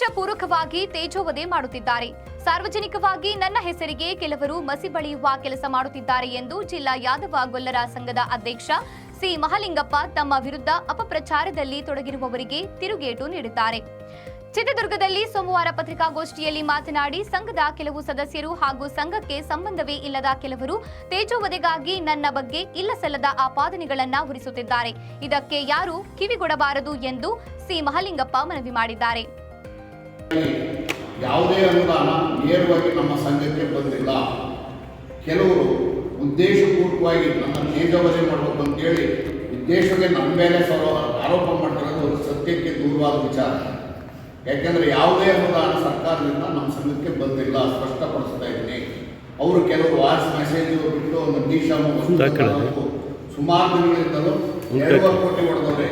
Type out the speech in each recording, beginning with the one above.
ನೇರವಾಗಿ ತೇಜೋವಧೆ ಮಾಡುತ್ತಿದ್ದಾರೆ. ಸಾರ್ವಜನಿಕವಾಗಿ ನನ್ನ ಹೆಸರಿಗೆ ಕೆಲವರು ಮಸಿ ಬಳಿಯುವ ಕೆಲಸ ಮಾಡುತ್ತಿದ್ದಾರೆ ಎಂದು ಜಿಲ್ಲಾ ಯಾದವ ಗೊಲ್ಲರ ಸಂಘದ ಅಧ್ಯಕ್ಷ ಸಿ. ಮಹಲಿಂಗಪ್ಪ ತಮ್ಮ ವಿರುದ್ಧ ಅಪಪ್ರಚಾರದಲ್ಲಿ ತೊಡಗಿರುವವರಿಗೆ ತಿರುಗೇಟು ನೀಡಿದ್ದಾರೆ. ಚಿತ್ರದುರ್ಗದಲ್ಲಿ ಸೋಮವಾರ ಪತ್ರಿಕಾಗೋಷ್ಠಿಯಲ್ಲಿ ಮಾತನಾಡಿ, ಸಂಘದ ಕೆಲವು ಸದಸ್ಯರು ಹಾಗೂ ಸಂಘಕ್ಕೆ ಸಂಬಂಧವೇ ಇಲ್ಲದ ಕೆಲವರು ತೇಜೋವಧೆಗಾಗಿ ನನ್ನ ಬಗ್ಗೆ ಇಲ್ಲಸಲ್ಲದ ಆಪಾದನೆಗಳನ್ನ ಉರಿಸುತ್ತಿದ್ದಾರೆ. ಇದಕ್ಕೆ ಯಾರು ಕಿವಿಗೊಡಬಾರದು ಎಂದು ಸಿ. ಮಹಲಿಂಗಪ್ಪ ಮನವಿ ಮಾಡಿದ್ದಾರೆ. ಯಾವುದೇ ಅನುದಾನ ನೇರವಾಗಿ ನಮ್ಮ ಸಂಘಕ್ಕೆ ಬಂದಿಲ್ಲ. ಕೆಲವರು ಉದ್ದೇಶಪೂರ್ವಕವಾಗಿ ನನ್ನ ತೇಜವಧೆ ಮಾಡಬೇಕು ಅಂತೇಳಿ ಉದ್ದೇಶಕ್ಕೆ ನಮ್ಮ ಮೇಲೆ ಸ್ವಲ್ಪ ಆರೋಪ ಮಾಡ್ತಿರೋದು ಸತ್ಯಕ್ಕೆ ದೂರವಾದ ವಿಚಾರ. ಯಾಕೆಂದರೆ ಯಾವುದೇ ಅನುದಾನ ಸರ್ಕಾರದಿಂದ ನಮ್ಮ ಸಂಘಕ್ಕೆ ಬಂದಿಲ್ಲ ಸ್ಪಷ್ಟಪಡಿಸ್ತಾ ಇದ್ದೀನಿ. ಅವರು ಕೆಲವು ವಾಯ್ಸ್ ಮೆಸೇಜ್ ಬಿಟ್ಟು ಒಂದು ನಿಶಾಮ ಸುಮಾರು ದಿನಗಳಿಂದಲೂ ಎರಡುವರೆ ಕೋಟಿ ಹೊಡೆದವ್ರೆ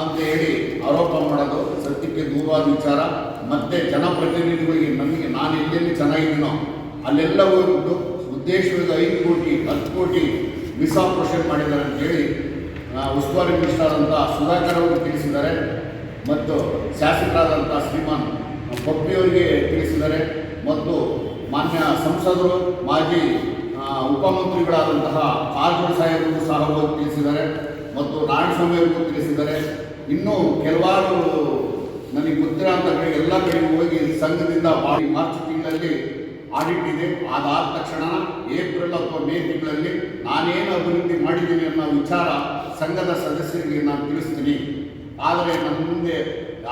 ಅಂತ ಹೇಳಿ ಆರೋಪ ಮಾಡೋದು ಸತ್ಯಕ್ಕೆ ದೂರವಾದ ವಿಚಾರ. ಮತ್ತೆ ಜನಪ್ರತಿನಿಧಿಗಳಿಗೆ ನನಗೆ ನಾನು ಎಲ್ಲೆಲ್ಲಿ ಚೆನ್ನಾಗಿದ್ದೀನೋ ಅಲ್ಲೆಲ್ಲ ಹೋಗ್ಬಿಟ್ಟು ಉದ್ದೇಶವಾಗಿ ಐದು ಕೋಟಿ, ಹತ್ತು ಕೋಟಿ ಮಿಸ್ಆಪರೇಷನ್ ಮಾಡಿದ್ದಾರೆ ಅಂತೇಳಿ ಉಸ್ತುವಾರಿ ಮಿನಿಸ್ಟರ್ ಸುಧಾಕರ್ ಅವರು ತಿಳಿಸಿದ್ದಾರೆ. ಮತ್ತು ಶಾಸಕರಾದಂಥ ಶ್ರೀಮಾನ್ ಪಪ್ಪಿಯವರಿಗೆ ತಿಳಿಸಿದ್ದಾರೆ. ಮತ್ತು ಮಾನ್ಯ ಸಂಸದರು, ಮಾಜಿ ಉಪಮಂತ್ರಿಗಳಾದಂತಹ ಕಾರಜೋಳ ಸಾಹೇಬರು ಸಹ ಅವರು ತಿಳಿಸಿದ್ದಾರೆ. ಮತ್ತು ನಾರಾಯಣಸ್ವಾಮಿ ಅವರಿಗೂ ತಿಳಿಸಿದ್ದಾರೆ. ಇನ್ನೂ ಕೆಲವಾರು ನನಗೆ ಗೊತ್ತಿರೋ ಕಡೆ ಎಲ್ಲ ಕಡೆ ಹೋಗಿ ಸಂಘದಿಂದ ಬಾಡಿ ಮಾರ್ಚ್ ತಿಂಗಳಲ್ಲಿ ಆಡಿಟ್ ಇದೆ. ಅದಾದ ತಕ್ಷಣ ಏಪ್ರಿಲ್ ಅಥವಾ ಮೇ ತಿಂಗಳಲ್ಲಿ ನಾನೇನು ಅಭಿವೃದ್ಧಿ ಮಾಡಿದ್ದೀನಿ ಅನ್ನೋ ವಿಚಾರ ಸಂಘದ ಸದಸ್ಯರಿಗೆ ನಾನು ತಿಳಿಸ್ತೀನಿ. ಆದರೆ ನನ್ನ ಮುಂದೆ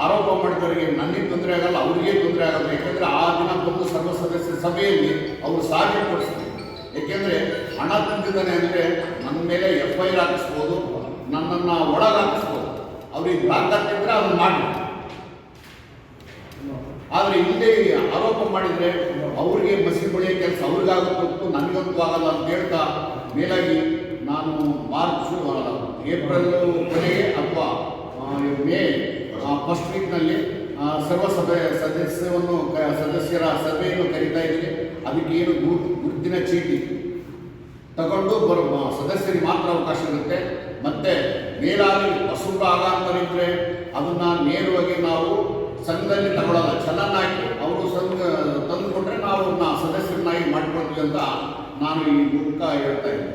ಆರೋಪ ಮಾಡಿದವರಿಗೆ ನನಗೆ ತೊಂದರೆ ಆಗಲ್ಲ, ಅವರಿಗೆ ತೊಂದರೆ ಆಗಲ್ಲ. ಯಾಕೆಂದರೆ ಆ ದಿನ ಬಂದು ಸರ್ವ ಸದಸ್ಯ ಸಭೆಯಲ್ಲಿ ಅವರು ಸಾಧನೆ ಕೊಡಿಸ್ತಾರೆ ಏಕೆಂದರೆ ಹಣ ತಂದಿದ್ದಾನೆ ಅಂದರೆ ನನ್ನ ಮೇಲೆ ಎಫ್ ಐ ಆರ್ ಹಾಕಿಸ್ಬೋದು, ನನ್ನನ್ನು ಒಳಗಾಕಿಸ್ಬೋದು. ಅವ್ರಿಗೆ ತಾಕತ್ತಿದ್ರೆ ಅದನ್ನು ಮಾಡಿ ಆದರೆ ಇಲ್ಲದೆ ಆರೋಪ ಮಾಡಿದರೆ ಅವ್ರಿಗೆ ಮಸಿ ಬಳಿಯ ಕೆಲಸ ಅವ್ರಿಗಾಗುತ್ತೆ ನನಗಂತೂ ಆಗಲ್ಲ ಅಂತ ಹೇಳ್ತಾ ಮೇಲಾಗಿ ನಾನು ಮಾರ್ಚ್ ಏಪ್ರಿಲ್ ಕೊನೆಗೆ ಅಥವಾ ಮೇ ಫಸ್ಟ್ ವೀಕ್ನಲ್ಲಿ ಸರ್ವಸಭೆ ಸದಸ್ಯವನ್ನು ಸದಸ್ಯರ ಸಭೆಯನ್ನು ಕರೀತಾ ಇದ್ದೀನಿ. ಅದಕ್ಕೆ ಏನು ಗುರ್- ಗುರುತಿನ ಚೀಟಿ. ತಗೊಂಡು ಬರೋ ಸದಸ್ಯರಿಗೆ ಮಾತ್ರ ಅವಕಾಶ ಇರುತ್ತೆ. ಮತ್ತೆ ಮೇಲಾಗಿ ಹೊಸಬ್ರು ಆಗಾಂತರಿದ್ರೆ ಅದನ್ನ ನೇರವಾಗಿ ನಾವು ಸಂಘದಲ್ಲಿ ತಗೊಳ್ಳಲ್ಲ ಚಲನ್ ಅವರು ಸಂಘ ತಂದು ಕೊಟ್ಟರೆ ನಾವು ಅವ್ರನ್ನ ಸದಸ್ಯರನ್ನಾಗಿ ಮಾಡ್ಕೊಳ್ತೀವಿ ಅಂತ ನಾನು ಈ ಮೂಲಕ ಹೇಳ್ತಾ ಇದ್ದೀನಿ.